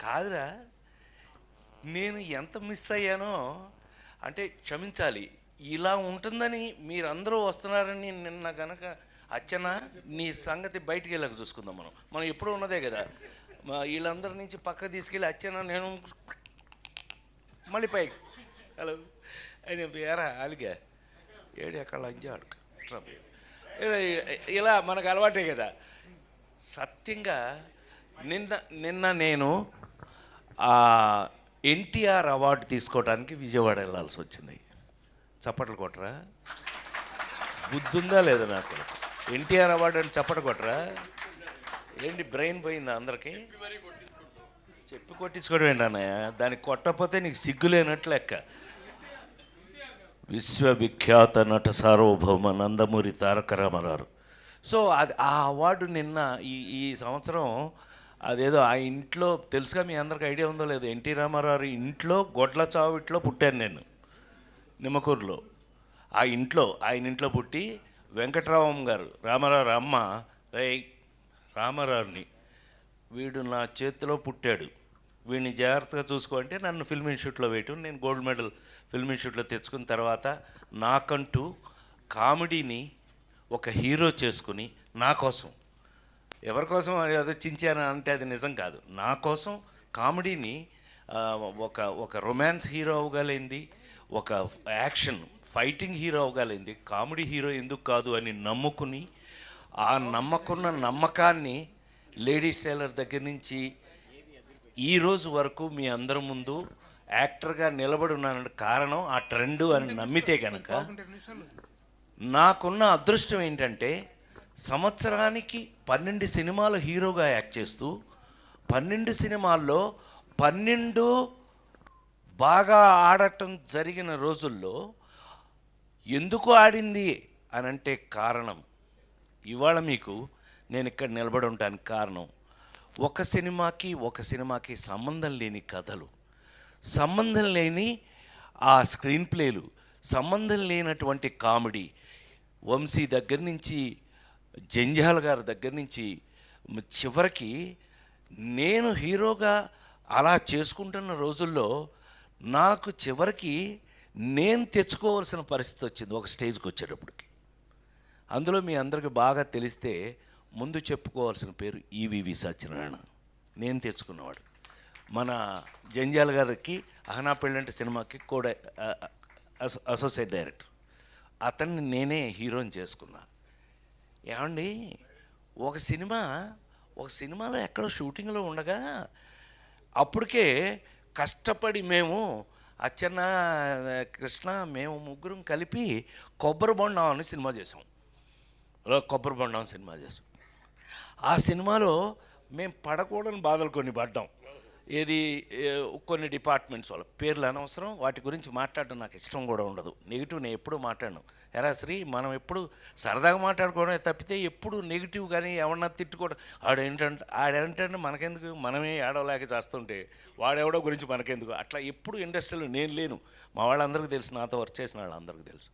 కాదురా నేను ఎంత మిస్ అయ్యానో అంటే క్షమించాలి ఇలా ఉంటుందని మీరందరూ వస్తున్నారని నిన్న గనక అచ్చన నీ సంగతి బయటికి వెళ్ళక చూసుకుందాం మనం. మనం ఎప్పుడూ ఉన్నదే కదా. మా వీళ్ళందరి నుంచి పక్క తీసుకెళ్ళి అచ్చన నేను మళ్ళీ పైకి. హలో. అని ఎరా అలిగా ఏడు ఎక్కడ లంజా అడుగు ఇలా మనకు అలవాటే కదా. సత్యంగా నిన్న నిన్న నేను ఎన్టీఆర్ అవార్డు తీసుకోవడానికి విజయవాడ వెళ్ళాల్సి వచ్చింది. చప్పట్లు కొట్టరా? బుద్ధుందా లేదా నాకు? ఎన్టీఆర్ అవార్డు అని చప్పట కొట్టరా? ఏంటి బ్రెయిన్ పోయిందా అందరికీ? చెప్పి కొట్టించుకోవడం ఏంటి అన్నయ్య దానికి కొట్టకపోతే నీకు సిగ్గు లేనట్లు లెక్క. విశ్వవిఖ్యాత నట సార్వభౌమ నందమూరి తారక రామారావు. సో అది ఆ అవార్డు నిన్న ఈ ఈ సంవత్సరం అదేదో ఆ ఇంట్లో తెలుసుగా మీ అందరికి ఐడియా ఉందో లేదు ఎన్టీ రామారావు ఇంట్లో గొడ్ల చావిట్లో పుట్టాను నేను నిమ్మకూరులో. ఆ ఇంట్లో ఆయన ఇంట్లో పుట్టి వెంకటరామం గారు రామారావు అమ్మ రై రామారావుని వీడు నా చేతిలో పుట్టాడు. వీడిని జాగ్రత్తగా చూసుకోంటే నన్ను ఫిల్మ్ ఇన్స్టిట్యూట్లో వేయటం నేను గోల్డ్ మెడల్ ఫిల్మ్ ఇన్స్టిట్యూట్లో తెచ్చుకున్న తర్వాత నాకంటూ కామెడీని ఒక హీరో చేసుకుని నా కోసం ఎవరి కోసం ఏదో చించాను అంటే అది నిజం కాదు. నా కోసం కామెడీని ఒక ఒక రొమాన్స్ హీరో అవ్వగలింది ఒక యాక్షన్ ఫైటింగ్ హీరో అవ్వగలింది కామెడీ హీరో ఎందుకు కాదు అని నమ్ముకుని ఆ నమ్మకున్న నమ్మకాన్ని లేడీస్ టైలర్ దగ్గర నుంచి ఈ రోజు వరకు మీ అందరి ముందు యాక్టర్గా నిలబడి ఉన్నానంటే కారణం ఆ ట్రెండ్ అని నమ్మితే కనుక నాకున్న అదృష్టం ఏంటంటే సంవత్సరానికి పన్నెండు సినిమాలు హీరోగా యాక్ట్ చేస్తూ పన్నెండు సినిమాల్లో పన్నెండు బాగా ఆడటం జరిగిన రోజుల్లో ఎందుకు ఆడింది అని అంటే కారణం. ఇవాళ మీకు నేను ఇక్కడ నిలబడి ఉండడానికి కారణం. ఒక సినిమాకి ఒక సినిమాకి సంబంధం లేని కథలు సంబంధం లేని ఆ స్క్రీన్ ప్లేలు సంబంధం లేనటువంటి కామెడీ. వంశీ దగ్గర నుంచి జంజాల్ గారి దగ్గర నుంచి చివరికి నేను హీరోగా అలా చేసుకుంటున్న రోజుల్లో నాకు చివరికి నేను తెచ్చుకోవాల్సిన పరిస్థితి వచ్చింది ఒక స్టేజ్కి వచ్చేటప్పటికి. అందులో మీ అందరికి బాగా తెలిస్తే ముందు చెప్పుకోవాల్సిన పేరు ఈవివి సత్యనారాయణ. నేను తెచ్చుకున్నవాడు. మన జంజాల్ గారికి అహనా పెళ్ళంటి సినిమాకి కూడా అసో- అసోసియేట్ డైరెక్టర్. అతన్ని నేనే హీరోని చేసుకున్నా. ఏమండి ఒక సినిమా ఒక సినిమాలో ఎక్కడో షూటింగ్లో ఉండగా అప్పటికే కష్టపడి మేము అచ్చన్న కృష్ణ మేము ముగ్గురం కలిపి కొబ్బరి బొండం అని సినిమా చేసాం. కొబ్బరి బొండం సినిమా చేసాం. ఆ సినిమాలో మేము పడకూడని బాధలు కొన్ని పడ్డాం. ఏది కొన్ని డిపార్ట్మెంట్స్ వాళ్ళ పేర్లు అనవసరం వాటి గురించి మాట్లాడడం నాకు ఇష్టం కూడా ఉండదు. నెగిటివ్ నేను ఎప్పుడు మాట్లాడను. ఎరా శ్రీ మనం ఎప్పుడు సరదాగా మాట్లాడుకోవడమే తప్పితే ఎప్పుడు నెగిటివ్ కానీ ఎవరన్నా తిట్టుకోవడం ఆడేంటంటే ఆడేంటంటే మనకెందుకు మనమే ఏడవలేక చేస్తుంటే వాడెవడో గురించి మనకెందుకు? అట్లా ఎప్పుడు ఇండస్ట్రీలో నేను లేను. మా వాళ్ళందరికీ తెలుసు నాతో వర్క్ చేసిన వాళ్ళందరికీ తెలుసు.